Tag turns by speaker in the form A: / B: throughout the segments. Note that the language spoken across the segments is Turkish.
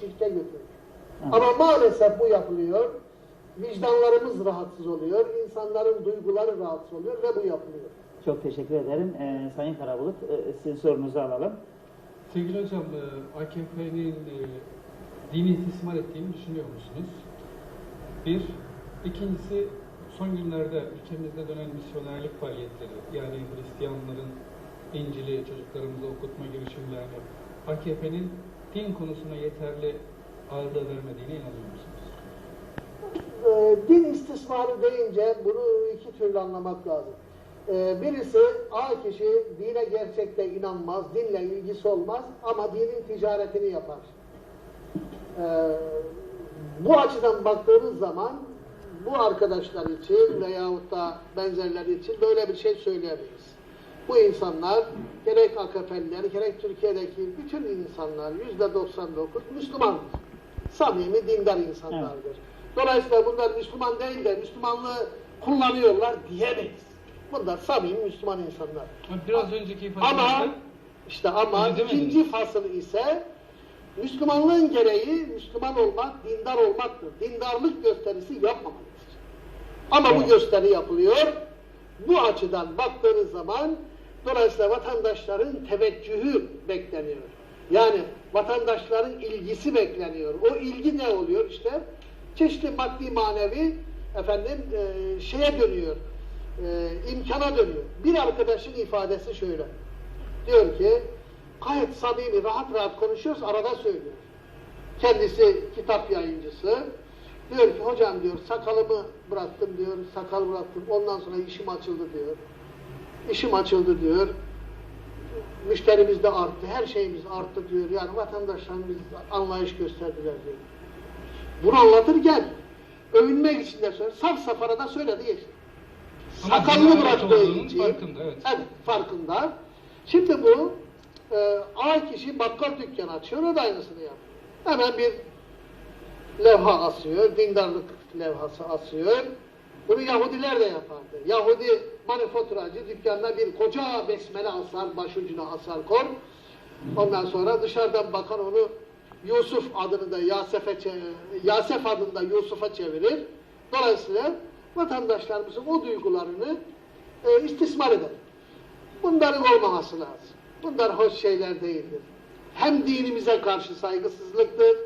A: şirke götürür. Ama maalesef bu yapılıyor. Vicdanlarımız rahatsız oluyor. insanların duyguları rahatsız oluyor ve bu yapılıyor.
B: Çok teşekkür ederim. Ee, Sayın Karabulut, e, sizin sorunuzu alalım.
C: Sevgili hocam, e, AKP'nin e, dini istismar ettiğini düşünüyor musunuz? Bir. İkincisi, son günlerde ülkemizde dönen misyonerlik faaliyetleri, yani Hristiyanların İncil'i çocuklarımıza okutma girişimlerini AKP'nin din konusuna yeterli ağırlığı vermediğine inanıyor musunuz?
A: Ee, din istismarı deyince bunu iki türlü anlamak lazım. Ee, birisi A kişi dine gerçekte inanmaz, dinle ilgisi olmaz ama dinin ticaretini yapar. Ee, bu açıdan baktığınız zaman bu arkadaşlar için veyahut da benzerleri için böyle bir şey söyleyemeyiz. Bu insanlar gerek AKP'liler gerek Türkiye'deki bütün insanlar yüzde 99 Müslüman. Samimi dindar insanlardır. Dolayısıyla bunlar Müslüman değil de Müslümanlığı kullanıyorlar diyemeyiz. Bunlar samimi Müslüman insanlar.
C: Biraz önceki
A: Ama
C: ifadenizde
A: işte ama ikinci fasıl ise Müslümanlığın gereği Müslüman olmak, dindar olmaktır. Dindarlık gösterisi yapmamalıdır. Ama bu
B: Evet.
A: gösteri yapılıyor. Bu açıdan baktığınız zaman dolayısıyla vatandaşların teveccühü bekleniyor. Yani vatandaşların ilgisi bekleniyor. O ilgi ne oluyor işte? Çeşitli maddi manevi efendim e, şeye dönüyor. E, imkana dönüyor. Bir arkadaşın ifadesi şöyle. Diyor ki gayet samimi, rahat rahat konuşuyoruz, arada söylüyor. Kendisi kitap yayıncısı. Diyor ki hocam diyor sakalımı bıraktım diyor, sakal bıraktım. Ondan sonra işim açıldı diyor. İşim açıldı diyor. Müşterimiz de arttı, her şeyimiz arttı diyor. Yani vatandaşlarımız anlayış gösterdiler diyor. Bunu anlatırken övünmek için de söylüyor. Saf safara da söyledi geçti.
C: Dinamik
A: bıraktığı için
C: farkında, evet.
A: evet, farkında. Şimdi bu e, A kişi bakkal dükkanı açıyor, o da aynısını yapıyor. Hemen bir levha asıyor, dindarlık levhası asıyor. Bunu Yahudiler de yapardı. Yahudi manifaturacı dükkanına bir koca besmele asar, başucuna asar kor. Ondan sonra dışarıdan bakan onu Yusuf adını da Yasef'e Yasef adını da Yusuf'a çevirir. Dolayısıyla vatandaşlarımızın o duygularını e, istismar eder. Bunların olmaması lazım. Bunlar hoş şeyler değildir. Hem dinimize karşı saygısızlıktır,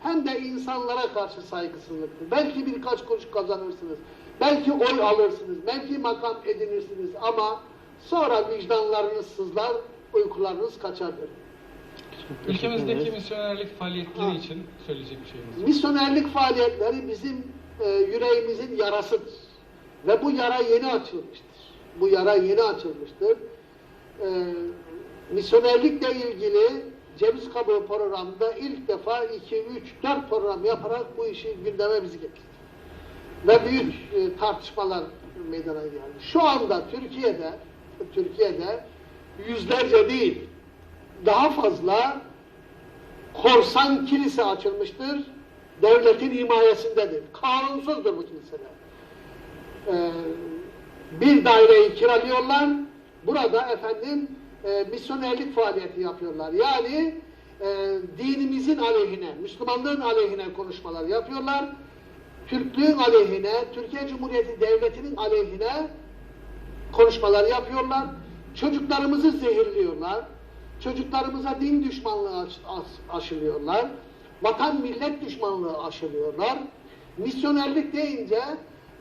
A: hem de insanlara karşı saygısızlıktır. Belki birkaç kuruş kazanırsınız, belki oy alırsınız, belki makam edinirsiniz ama sonra vicdanlarınız sızlar, uykularınız
B: teşekkür
C: Ülkemizdeki misyonerlik faaliyetleri
A: Ha.
C: için söyleyecek bir şeyimiz var.
A: Misyonerlik faaliyetleri bizim e, yüreğimizin yarasıdır. Ve bu yara yeni açılmıştır. Bu yara yeni açılmıştır. E, misyonerlikle ilgili ceviz kabuğu programında ilk defa 2, 3, 4 program yaparak bu işi gündeme bizi getirdi. Ve büyük e, tartışmalar meydana geldi. Şu anda Türkiye'de Türkiye'de yüzlerce değil daha fazla korsan kilise açılmıştır. Devletin himayesindedir. Kanunsuzdur bu kiliseler. Ee, bir daireyi kiralıyorlar. Burada efendim e, misyonerlik faaliyeti yapıyorlar. Yani e, dinimizin aleyhine, Müslümanlığın aleyhine konuşmalar yapıyorlar. Türklüğün aleyhine, Türkiye Cumhuriyeti Devleti'nin aleyhine konuşmalar yapıyorlar. Çocuklarımızı zehirliyorlar. Çocuklarımıza din düşmanlığı aş- aş- aşılıyorlar. Vatan millet düşmanlığı aşılıyorlar. Misyonerlik deyince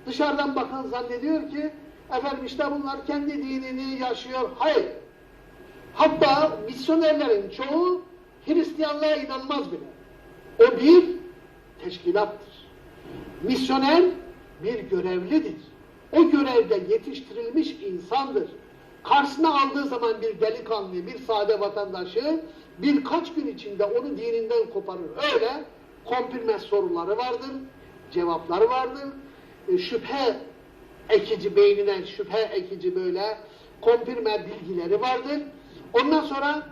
A: dışarıdan bakan zannediyor ki efendim işte bunlar kendi dinini yaşıyor. Hayır. Hatta misyonerlerin çoğu Hristiyanlığa inanmaz bile. O bir teşkilattır. Misyoner bir görevlidir. O görevde yetiştirilmiş insandır. Karşısına aldığı zaman bir delikanlı, bir sade vatandaşı birkaç gün içinde onu dininden koparır. Öyle kompirme soruları vardır, cevapları vardır. E, şüphe ekici beynine, şüphe ekici böyle kompirme bilgileri vardır. Ondan sonra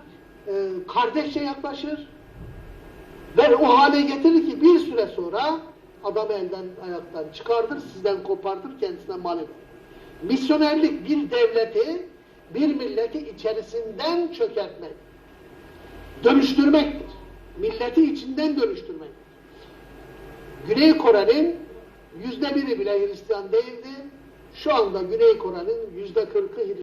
A: e, kardeşçe yaklaşır, ve o hale getirir ki bir süre sonra adamı elden ayaktan çıkardır, sizden kopartır, kendisine mal eder. Misyonerlik bir devleti, bir milleti içerisinden çökertmek, dönüştürmektir. milleti içinden dönüştürmek. Güney Kore'nin yüzde biri bile Hristiyan değildi. Şu anda Güney Kore'nin yüzde kırkı Hristiyan.